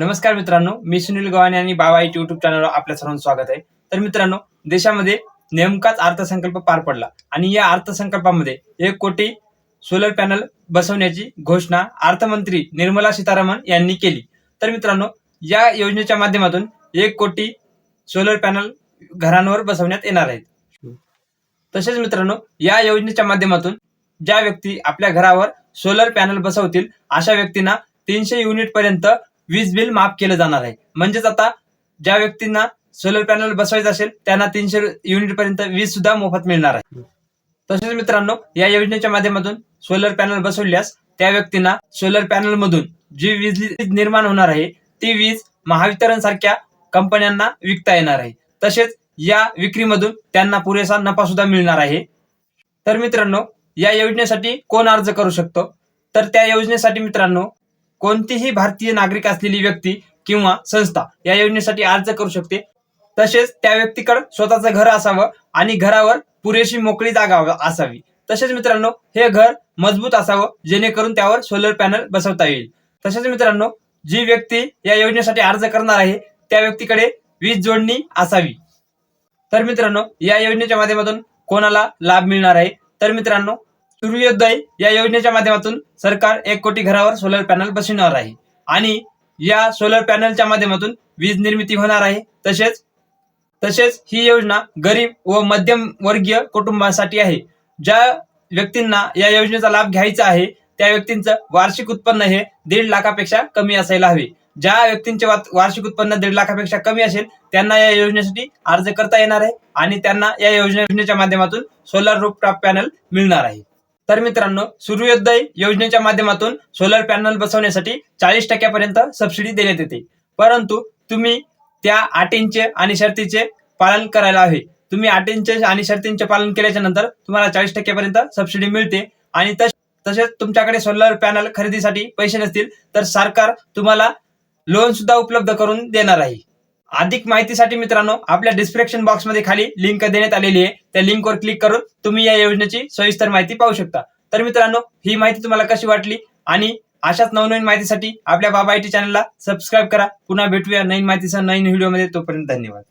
नमस्कार मित्रांनो मी सुनील गव्हाणे आणि बाबा इट युट्यूब चॅनलवर आपल्या सर्वांचं स्वागत आहे. तर मित्रांनो देशामध्ये नेमकाच अर्थसंकल्प पार पडला आणि या अर्थसंकल्पामध्ये एक कोटी सोलर पॅनल बसवण्याची घोषणा अर्थमंत्री निर्मला सीतारामन यांनी केली. तर मित्रांनो या योजनेच्या माध्यमातून एक कोटी सोलर पॅनल घरांवर बसवण्यात येणार आहेत. तसेच मित्रांनो या योजनेच्या माध्यमातून ज्या व्यक्ती आपल्या घरावर सोलर पॅनल बसवतील अशा व्यक्तींना तीनशे युनिट पर्यंत वीज बिल माफ केलं जाणार आहे. म्हणजेच आता ज्या व्यक्तींना सोलर पॅनल बसवायचं असेल त्यांना तीनशे युनिट पर्यंत वीज सुद्धा मोफत मिळणार आहे. तसेच मित्रांनो या योजनेच्या माध्यमातून सोलर पॅनल बसवल्यास त्या व्यक्तींना सोलर पॅनल मधून जी वीज निर्माण होणार आहे ती वीज महावितरण सारख्या कंपन्यांना विकता येणार आहे. तसेच या विक्रीमधून त्यांना पुरेसा नफा सुद्धा मिळणार आहे. तर मित्रांनो या योजनेसाठी कोण अर्ज करू शकतो? तर त्या योजनेसाठी मित्रांनो कोणतीही भारतीय नागरिक असलेली व्यक्ती किंवा संस्था या योजनेसाठी अर्ज करू शकते. तसेच त्या व्यक्तीकडे स्वतःचं घर असावं आणि घरावर पुरेशी मोकळी जागा असावी. तसेच मित्रांनो हे घर मजबूत असावं जेणेकरून त्यावर सोलर पॅनल बसवता येईल. तसेच मित्रांनो जी व्यक्ती या योजनेसाठी अर्ज करणार आहे त्या व्यक्तीकडे वीज जोडणी असावी. तर मित्रांनो या योजनेच्या माध्यमातून कोणाला लाभ मिळणार आहे? तर मित्रांनो सूर्योदय या योजनेच्या माध्यमातून सरकार एक कोटी घरावर सोलर पॅनल बसविणार आहे. आणि या सोलर पॅनलच्या माध्यमातून वीज निर्मिती होणार आहे. तसेच तसेच ही योजना गरीब व मध्यम वर्गीय कुटुंबासाठी आहे. ज्या व्यक्तींना या योजनेचा लाभ घ्यायचा आहे त्या व्यक्तींचं वार्षिक उत्पन्न हे दीड लाखापेक्षा कमी असायला हवे. ज्या व्यक्तींचे वा- वार्षिक उत्पन्न दीड लाखापेक्षा कमी असेल त्यांना या योजनेसाठी अर्ज करता येणार आहे आणि त्यांना या योजनेच्या माध्यमातून सोलर रूपटॉप पॅनल मिळणार आहे. तर मित्रांनो सूर्योदय योजनेच्या माध्यमातून सोलर पॅनल बसवण्यासाठी चाळीस टक्क्यापर्यंत सबसिडी देण्यात येते. परंतु तुम्ही त्या अटींचे आणि शर्तीचे पालन करायला हवे. तुम्ही अटींचे आणि शर्तींचे पालन केल्याच्यानंतर तुम्हाला चाळीस टक्क्यापर्यंत सबसिडी मिळते आणि तस- तसेच तुमच्याकडे सोलर पॅनल खरेदीसाठी पैसे नसतील तर सरकार तुम्हाला लोन सुद्धा उपलब्ध करून देणार आहे. अधिक माहितीसाठी मित्रांनो आपल्या डिस्क्रिप्शन बॉक्समध्ये खाली लिंक देण्यात आलेली आहे. त्या लिंकवर क्लिक करून तुम्ही या योजनेची सविस्तर माहिती पाहू शकता. तर मित्रांनो ही माहिती तुम्हाला कशी वाटली? आणि अशाच नवनवीन माहितीसाठी आपल्या बाबा आयटी चॅनलला सबस्क्राईब करा. पुन्हा भेटूया नवीन माहितीसह नवीन व्हिडिओमध्ये तोपर्यंत धन्यवाद.